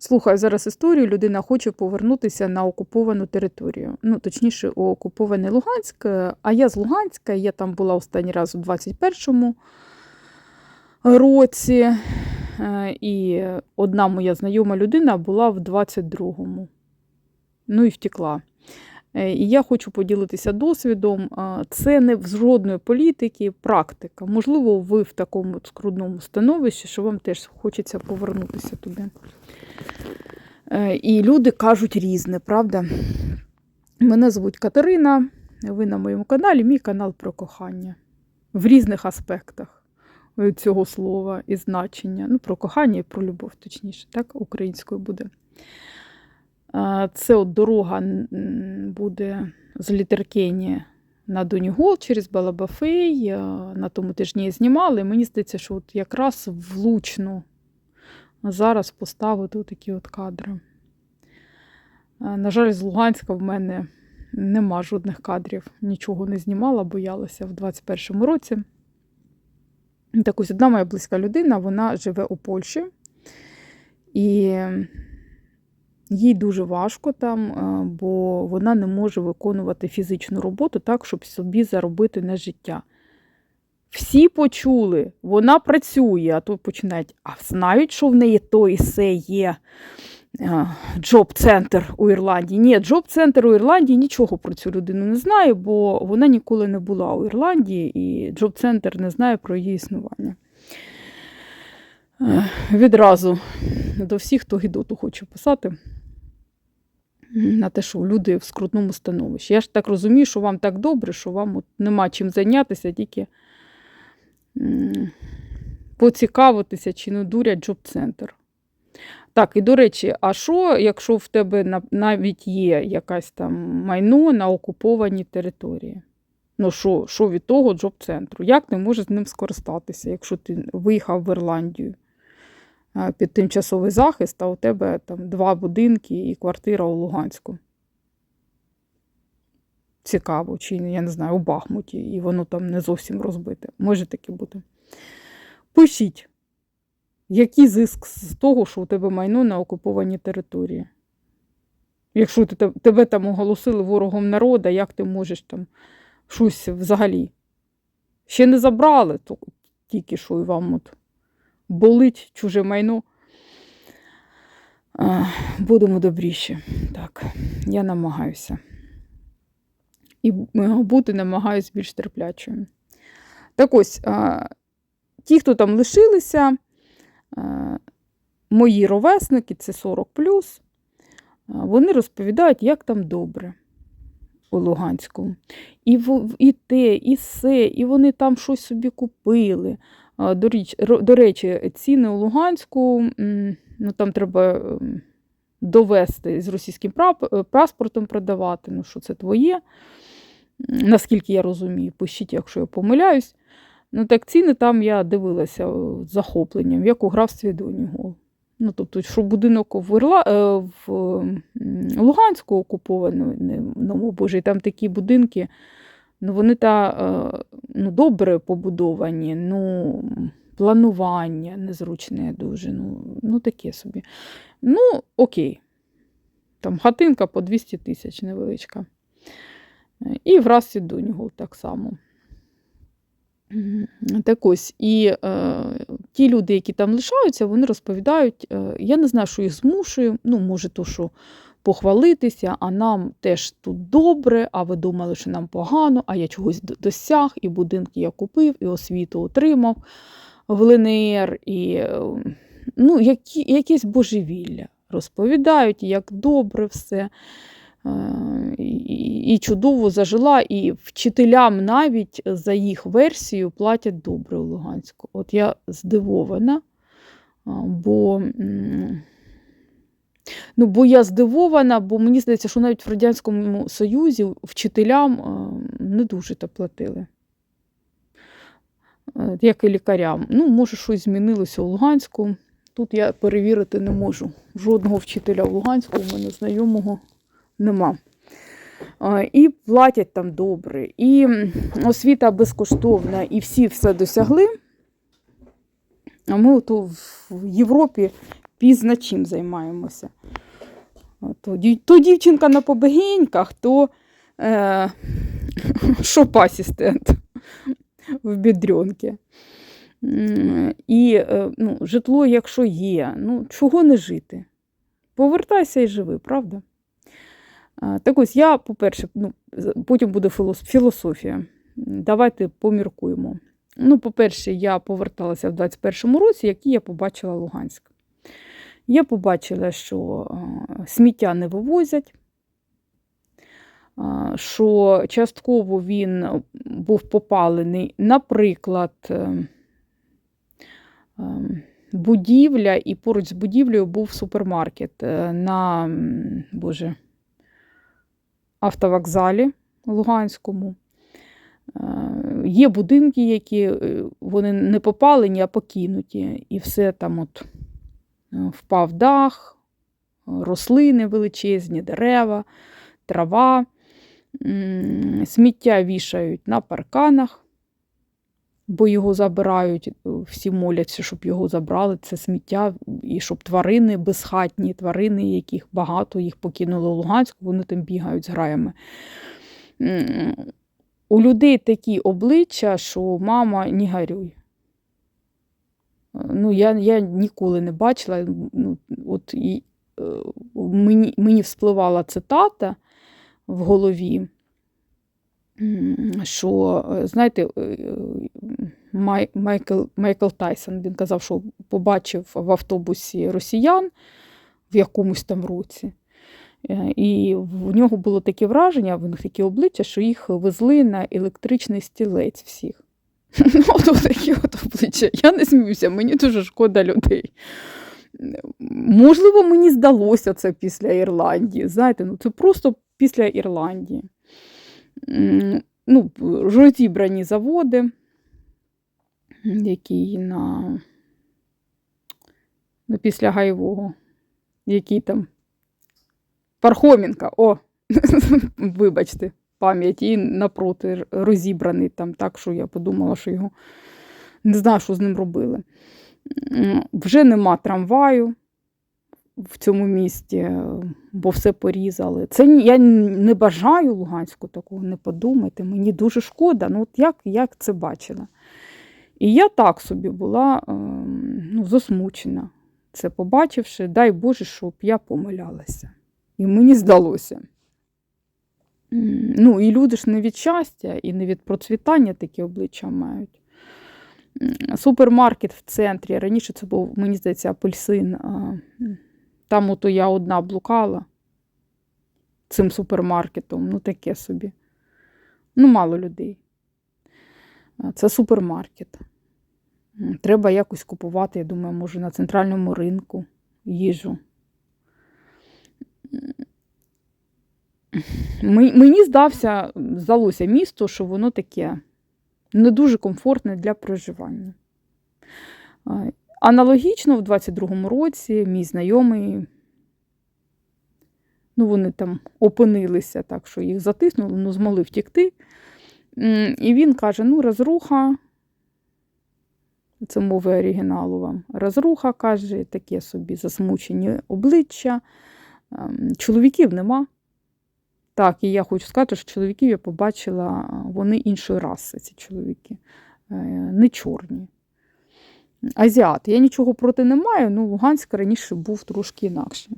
Слухаю зараз історію. Людина хоче повернутися на окуповану територію. Ну, точніше, у окупований Луганськ. А я з Луганська, я там була останній раз у 21-му році. Е, І одна моя знайома людина була в 22-му. Ну і втекла. Е, І я хочу поділитися досвідом. Це не з жодної політики, практика. Можливо, ви в такому скрудному становищі, що вам теж хочеться повернутися туди. Е, І люди кажуть різне, правда? Мене звуть Катерина, ви на моєму каналі, мій канал про кохання в різних аспектах цього слова і значення. Ну, про кохання і про любов, точніше, так, українською буде. Е, Це от дорога буде з Літеркені на Донігол через Балабафей. Е, На тому тижні я знімала, і мені здається, що от якраз влучно зараз поставити такі от кадри. Е, На жаль, з Луганська в мене нема жодних кадрів, нічого не знімала, боялася в 21-му році. Так ось одна моя близька людина, вона живе у Польщі, і їй дуже важко там, е, бо вона не може виконувати фізичну роботу так, щоб собі заробити на життя. Всі почули, вона працює, а то починають, а знають, що в неї то і се є е, джоб-центр у Ірландії. Ні, джоб-центр у Ірландії нічого про цю людину не знає, бо вона ніколи не була у Ірландії, і джоб-центр не знає про її існування. Відразу до всіх, хто гідоту хоче писати на те, що люди в скрутному становищі. Я ж так розумію, що вам так добре, що вам от нема чим зайнятися, тільки поцікавитися, чи не дурять джоб-центр. Так, і до речі, а що, якщо в тебе навіть є якась там майно на окупованій території? Ну, що, що від того джоб-центру? Як ти можеш з ним скористатися, якщо ти виїхав в Ірландію під тимчасовий захист, а у тебе там два будинки і квартира у Луганську? Цікаво, чи я не знаю, у Бахмуті, і воно там не зовсім розбите. Може таке бути. Пишіть, який зиск з того, що у тебе майно на окупованій території? Якщо ти, тебе там оголосили ворогом народу, як ти можеш там щось взагалі? Ще не забрали, тільки що і вам от болить чуже майно. Будемо добріші. Так, я намагаюся. І е, бути намагаюсь більш терплячою. Так ось, ті, хто там лишилися, мої ровесники, це 40 вони розповідають, як там добре у Луганську. І, і те, і все, і вони там щось собі купили. До, річ, до речі, ціни у Луганську, ну там треба довести з російським е, паспортом продавати, ну що це твоє. Наскільки я розумію, пишіть, якщо я помиляюсь. Ну так ціни там я дивилася з захопленням, як у графстві Донігол. Ну, тобто, що будинок в, Ірла... е, в Луганську окупованому, боже, і там такі будинки, ну вони та е, ну, добре побудовані, ну, планування незручне дуже, ну, ну таке собі. Ну, окей. Там хатинка по 200 тисяч невеличка. І в Расі Донігол так само. Так ось, і е, ті люди, які там лишаються, вони розповідають, е, я не знаю, що їх змушує, ну, може, то, що похвалитися, а нам теж тут добре, а ви думали, що нам погано, а я чогось досяг, і будинки я купив, і освіту отримав в ЛНР, і е, ну, які, якесь божевілля. Розповідають, як добре все. Е, і, чудово зажила, і вчителям навіть за їх версію платять добре у Луганську. От я здивована, бо, м, ну, бо я здивована, бо мені здається, що навіть в Радянському Союзі вчителям е, не дуже то платили. Е, Як і лікарям. Ну, може, щось змінилося у Луганську. Тут я перевірити не можу. Жодного вчителя в Луганську у мене знайомого нема. І платять там добре, і освіта безкоштовна, і всі все досягли. А ми от в Європі пізно чим займаємося. То, дівчинка на побегеньках, то е, шоп-асистент в бідрьонки. І е, ну, житло, якщо є, ну чого не жити? Повертайся і живи, правда? Так ось я, по-перше, ну, потім буде філософія. Давайте поміркуємо. Ну, по-перше, я поверталася в 21-му році, який я побачила Луганськ. Я побачила, що сміття не вивозять, що частково він був попалений, наприклад, е, е, будівля, і поруч з будівлею був супермаркет е, на Боже, автовокзалі Луганському. Е, Є будинки, які е, вони не попалені, а покинуті. І все там от е, впав дах, е, рослини величезні, дерева, трава, сміття вішають на парканах, бо його забирають, е, всі моляться, щоб його забрали, це сміття, і щоб тварини безхатні, тварини, яких багато їх покинули Луганську, вони там бігають з граями. У людей такі обличчя, що мама, не горюй. Ну, я, я ніколи не бачила. Ну, от і, е, мені, мені вспливала цитата в голові, що, е, знаєте, е, Май, Майкл, Майкл Тайсон він казав, що побачив в автобусі росіян в якомусь там році. І в нього було таке враження, в них таке обличчя, що їх везли на електричний стілець всіх. Ну, такі от обличчя. Я не сміюся, мені дуже шкода людей. Можливо, мені здалося це після Ірландії. Знаєте, ну це просто після Ірландії. Ну, розібрані заводи, які на, ну, після Гайвого, які там Пархомінка, о, вибачте, пам'ять, і напроти розібраний там так, що я подумала, що його не знаю, що з ним робили. Вже нема трамваю в цьому місті, е, бо все порізали. Це я не бажаю Луганську такого, не подумайте. Мені дуже шкода. Ну, от як, як це бачила? І я так собі була ем, ну, засмучена, це побачивши, дай Боже, щоб я помилялася. І мені здалося. Ну, і люди ж не від щастя, і не від процвітання такі обличчя мають. Супермаркет в центрі. Раніше це був, мені здається, апельсин. Там ото я одна блукала цим супермаркетом. Ну, таке собі. Ну, мало людей. Це супермаркет. Треба якось купувати, я думаю, може, на центральному ринку їжу. Мені здався, здалося місто, що воно таке не дуже комфортне для проживання. Аналогічно в 22-му році мій знайомий, ну вони там опинилися так, що їх затиснули, ну змогли втікти. І він каже: ну, розруха, це мови оригіналу вам. Розруха, каже, таке собі засмучені обличчя. Ем, Чоловіків нема. Так, і я хочу сказати, що чоловіків я побачила, вони іншої раси, ці чоловіки, Е, не чорні. Азіат. Я нічого проти не маю, ну Луганськ раніше був трошки інакше.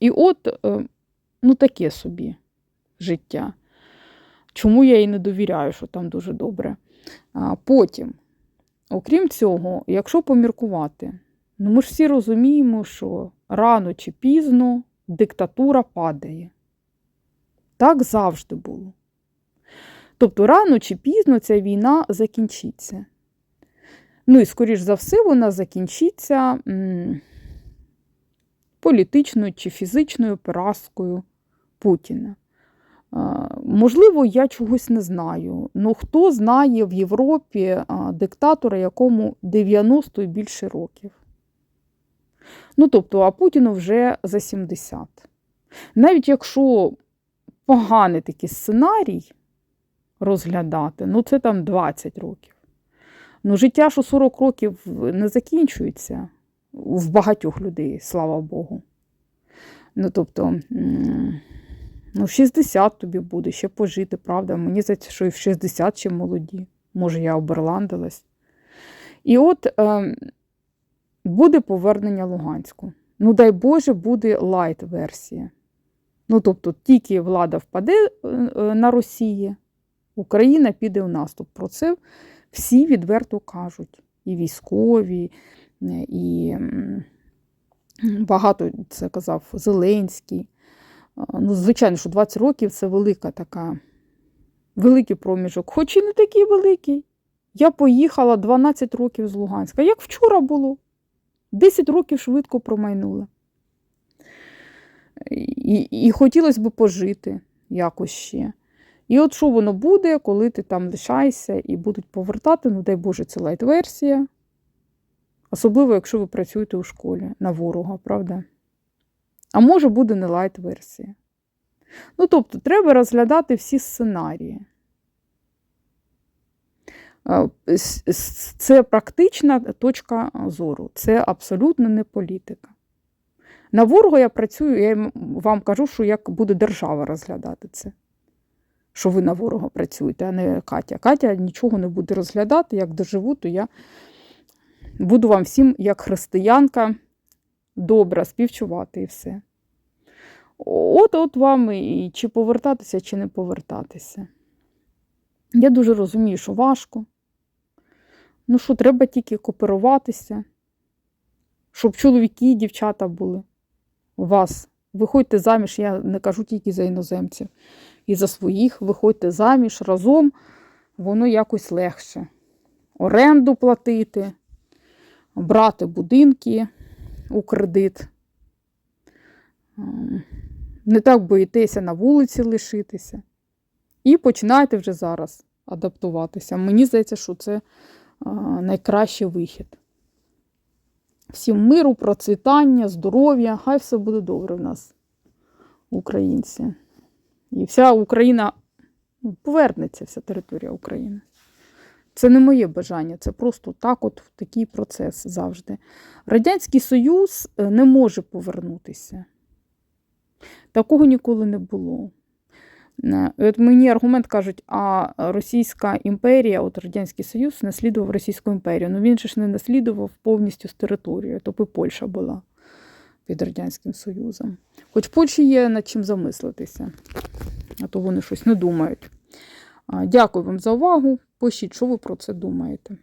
І от, е, ну, таке собі життя. Чому я їй не довіряю, що там дуже добре. Потім, окрім цього, якщо поміркувати, ну ми ж всі розуміємо, що рано чи пізно диктатура падає. Так завжди було. Тобто, рано чи пізно ця війна закінчиться. Ну і, скоріш за все, вона закінчиться м, політичною чи фізичною поразкою Путіна. А, Можливо, я чогось не знаю. Ну хто знає в Європі а, диктатора, якому 90 і більше років? Ну, тобто, а Путіну вже за 70. Навіть якщо поганий такий сценарій розглядати, ну це там 20 років. Ну, життя у 40 років не закінчується. в багатьох людей, слава Богу. Ну, тобто, ну, 60 тобі буде ще пожити, правда? Мені здається, що і в 60 ще молоді. Може, я оберландилась. І от е, буде повернення Луганську. Ну, дай Боже, буде лайт-версія. Ну, тобто, тільки влада впаде е, е, на Росії, Україна піде в наступ. Про це всі відверто кажуть. І військові, е, і багато це казав Зеленський. Ну, звичайно, що 20 років це велика така, великий проміжок, хоч і не такий великий. Я поїхала 12 років з Луганська, як вчора було. 10 років швидко промайнули. І, і хотілося б пожити якось ще. І от що воно буде, коли ти там лишаєшся і будуть повертати, ну дай Боже, це лайт-версія. Особливо, якщо ви працюєте у школі на ворога, правда? А може буде не лайт-версія. Ну, тобто, треба розглядати всі сценарії. Це практична точка зору, це абсолютно не політика. На ворога я працюю, я вам кажу, що як буде держава розглядати це. Що ви на ворога працюєте, а не Катя. Катя нічого не буде розглядати, як доживу, то я буду вам всім, як християнка, добра співчувати і все. От от вам і чи повертатися, чи не повертатися. Я дуже розумію, що важко. Ну що, треба тільки кооперуватися, щоб чоловіки і дівчата були у вас. Виходьте заміж, я не кажу тільки за іноземців. І за своїх виходьте заміж разом, воно якось легше. Оренду платити, брати будинки у кредит. Ем, Не так боїтеся на вулиці лишитися. І починайте вже зараз адаптуватися. Мені здається, що це найкращий вихід. Всім миру, процвітання, здоров'я, хай все буде добре в нас, українці. І вся Україна ну, повернеться, вся територія України. Це не моє бажання, це просто так, от такий процес завжди. Радянський Союз е, не може повернутися. Такого ніколи не було. От мені аргумент кажуть, а Російська імперія, от Радянський Союз, наслідував Російську імперію. Ну він же ж не наслідував повністю з територією, тобто Польща була під Радянським Союзом. Хоч Польщі є над чим замислитися, а то вони щось не думають. Дякую вам за увагу. Пишіть, що ви про це думаєте.